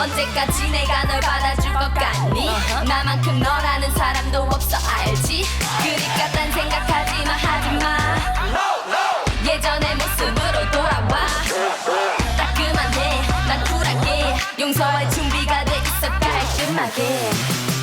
언제까지 내가 널 받아줄 것 같니? 나만큼 너라는 사람도 없어 알지? 그니까 딴 생각하지마 하지마. 예전의 모습으로 돌아와. 따끔한데 난 쿨하게. 용서할 준비가 돼 있어 깔끔하게.